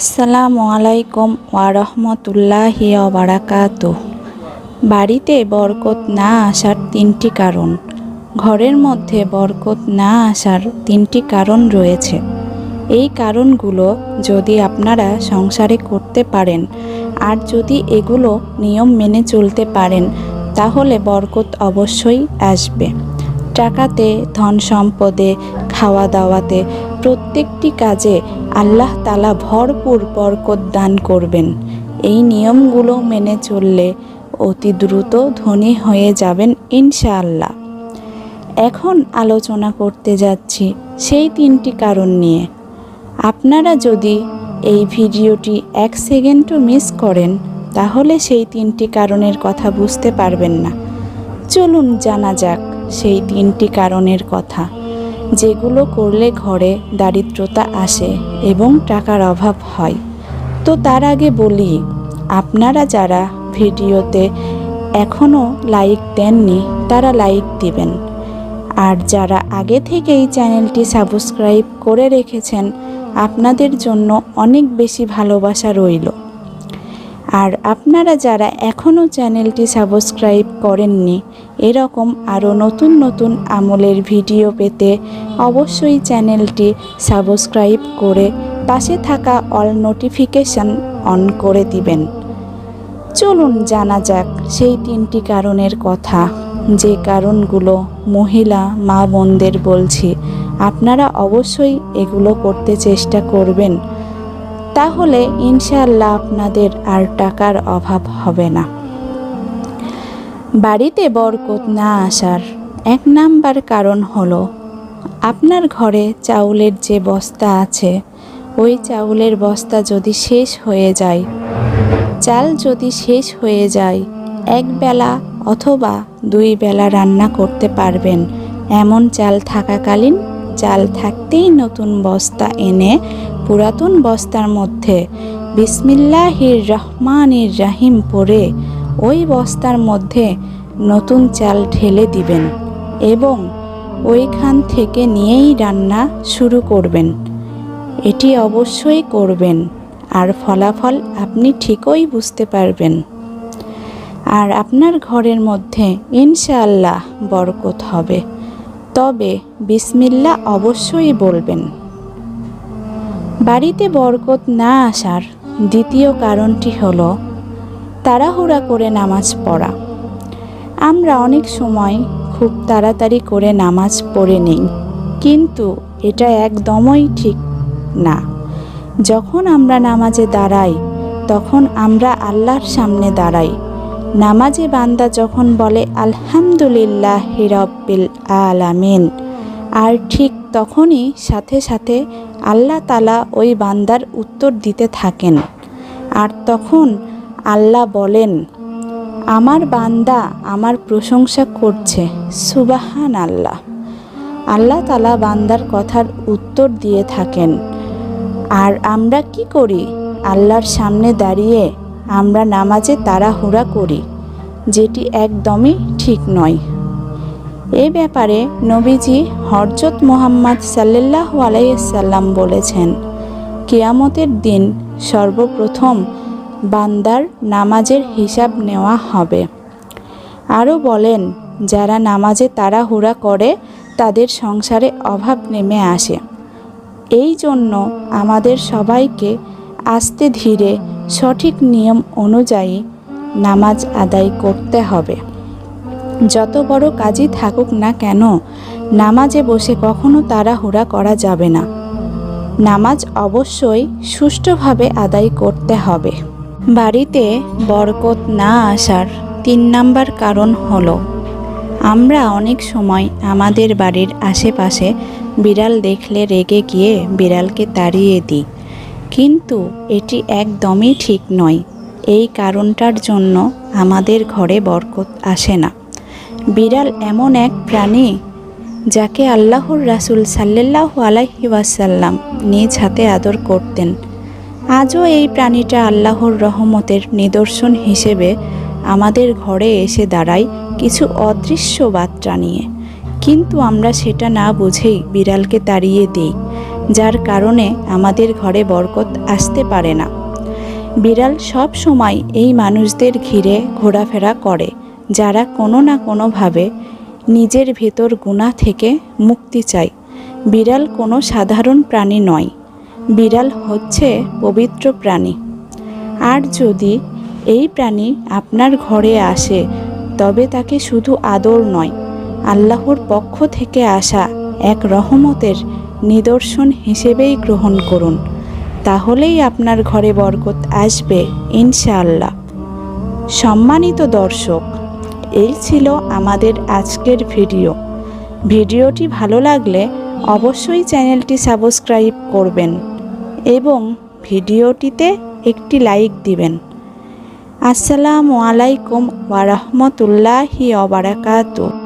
আসসালামু আলাইকুম ওয়ারহমতুল্লাহি বারাকাত বাড়িতে বরকত না আসার তিনটি কারণ। ঘরের মধ্যে বরকত না আসার তিনটি কারণ রয়েছে। এই কারণগুলো যদি আপনারা সংসারে করতে পারেন আর যদি এগুলো নিয়ম মেনে চলতে পারেন, তাহলে বরকত অবশ্যই আসবে। টাকাতে ধন সম্পদে খাওয়া দাওয়াতে প্রত্যেকটি কাজে আল্লাহ তালা ভরপুর বরকত দান করবেন। এই নিয়মগুলো মেনে চললে অতি দ্রুত ধনী হয়ে যাবেন ইনশাআল্লাহ। এখন আলোচনা করতে যাচ্ছি সেই তিনটি কারণ নিয়ে। আপনারা যদি এই ভিডিওটি এক সেকেন্ডও মিস করেন, তাহলে সেই তিনটি কারণের কথা বুঝতে পারবেন না। চলুন জানা যাক সেই তিনটি কারণের কথা। যেগুলো করলে ঘরে দারিদ্রতা আসে এবং টাকার অভাব হয়। তো তার আগে বলি, আপনারা যারা ভিডিওতে এখনও লাইক দেননি, তারা লাইক দিবেন। আর যারা আগে থেকেই চ্যানেলটি সাবস্ক্রাইব করে রেখেছেন, আপনাদের জন্য অনেক বেশি ভালোবাসা রইল। আর আপনারা যারা এখনও চ্যানেলটি সাবস্ক্রাইব করেননি এরকম আরও নতুন নতুন আমলের ভিডিও পেতে অবশ্যই চ্যানেলটি সাবস্ক্রাইব করে পাশে থাকা অল নোটিফিকেশান অন করে দিবেন। চলুন জানা যাক সেই তিনটি কারণের কথা। যে কারণগুলো মহিলা, মা বোনদের বলছি, আপনারা অবশ্যই এগুলো করতে চেষ্টা করবেন। তাহলে ইনশাল্লাহ আপনাদের আর টাকার অভাব হবে না। বাড়িতে বরকত না আসার এক নাম্বার কারণ হলো, আপনার ঘরে চাউলের যে বস্তা আছে, ওই চাউলের বস্তা যদি শেষ হয়ে যায়, চাল যদি শেষ হয়ে যায়, এক বেলা অথবা দুই বেলা রান্না করতে পারবেন। এমন চাল থাকাকালীন চাল থাকতেই নতুন বস্তা এনে পুরাতন বস্তার মধ্যে বিসমিল্লাহির রহমানির রাহিম পরে ওই বস্তার মধ্যে নতুন চাল ঢেলে দিবেন এবং ওইখান থেকে নিয়েই রান্না শুরু করবেন। এটি অবশ্যই করবেন, আর ফলাফল আপনি ঠিকই বুঝতে পারবেন। আর আপনার ঘরের মধ্যে ইনশাআল্লাহ বরকত হবে। তবে বিসমিল্লা অবশ্যই বলবেন। বাড়িতে বরকত না আসার দ্বিতীয় কারণটি হলো তাড়াহুড়া করে নামাজ পড়া। আমরা অনেক সময় খুব তাড়াতাড়ি করে নামাজ পড়ে নিই, কিন্তু এটা একদমই ঠিক না। যখন আমরা নামাজে দাঁড়াই, তখন আমরা আল্লাহর সামনে দাঁড়াই। নামাজে বান্দা যখন বলে, আলহামদুলিল্লাহ হিরব্বিল আলামিন, আর ঠিক তখনই সাথে সাথে আল্লাহ তালা ওই বান্দার উত্তর দিতে থাকেন। আর তখন আল্লাহ বলেন, আমার বান্দা আমার প্রশংসা করছে সুবাহান আল্লাহ আল্লাহ তালা বান্দার কথার উত্তর দিয়ে থাকেন, আর আমরা কি করি? আল্লাহর সামনে দাঁড়িয়ে আমরা নামাজে তাড়াহুড়া করি, যেটি একদমই ঠিক নয়। এ ব্যাপারে নবীজি হরজত মোহাম্মদ সাল্লাহ আলাইসাল্লাম বলেছেন, কেয়ামতের দিন সর্বপ্রথম বান্দার নামাজের হিসাব নেওয়া হবে। আরও বলেন, যারা নামাজে তাড়াহুড়া করে, তাদের সংসারে অভাব নেমে আসে। এই জন্য আমাদের সবাইকে আস্তে ধীরে সঠিক নিয়ম অনুযায়ী নামাজ আদায় করতে হবে। যত বড় কাজই থাকুক না কেন, নামাজে বসে কখনো তাড়াহুড়া করা যাবে না। নামাজ অবশ্যই সুষ্ঠুভাবে আদায় করতে হবে। বাড়িতে বরকত না আসার তিন নাম্বার কারণ হলো, আমরা অনেক সময় আমাদের বাড়ির আশেপাশে বিড়াল দেখলে রেগে গিয়ে বিড়ালকে তাড়িয়ে দিই। কিন্তু এটি একদমই ঠিক নয়। এই কারণটার জন্য আমাদের ঘরে বরকত আসে না। বিড়াল এমন এক প্রাণী যাকে আল্লাহর রাসুল সাল্লাহ আলাইহি ওয়াসাল্লাম নিজ হাতে আদর করতেন। আজও এই প্রাণীটা আল্লাহর রহমতের নিদর্শন হিসেবে আমাদের ঘরে এসে দাঁড়ায় কিছু অদৃশ্য বার্তা নিয়ে। কিন্তু আমরা সেটা না বুঝেই বিড়ালকে তাড়িয়ে দিই, যার কারণে আমাদের ঘরে বরকত আসতে পারে না। বিড়াল সব সময় এই মানুষদের ঘিরে ঘোরাফেরা করে, যারা কোনো না কোনোভাবে নিজের ভেতর গুণা থেকে মুক্তি চায়। বিড়াল কোনো সাধারণ প্রাণী নয়। বিড়াল হচ্ছে পবিত্র প্রাণী। আর যদি এই প্রাণী আপনার ঘরে আসে, তবে তাকে শুধু আদর নয়, আল্লাহর পক্ষ থেকে আসা এক রহমতের নিদর্শন হিসেবেই গ্রহণ করুন। তাহলেই আপনার ঘরে বরকত আসবে, ইনশাআল্লাহ। সম্মানিত দর্শক, এই ছিল আমাদের আজকের ভিডিও। ভিডিওটি ভালো লাগলে অবশ্যই চ্যানেলটি সাবস্ক্রাইব করবেন। এবং ভিডিওটিতে একটি লাইক দিবেন। আসসালামু আলাইকুম ওয়া রাহমাতুল্লাহি ওয়া বারাকাতুহু।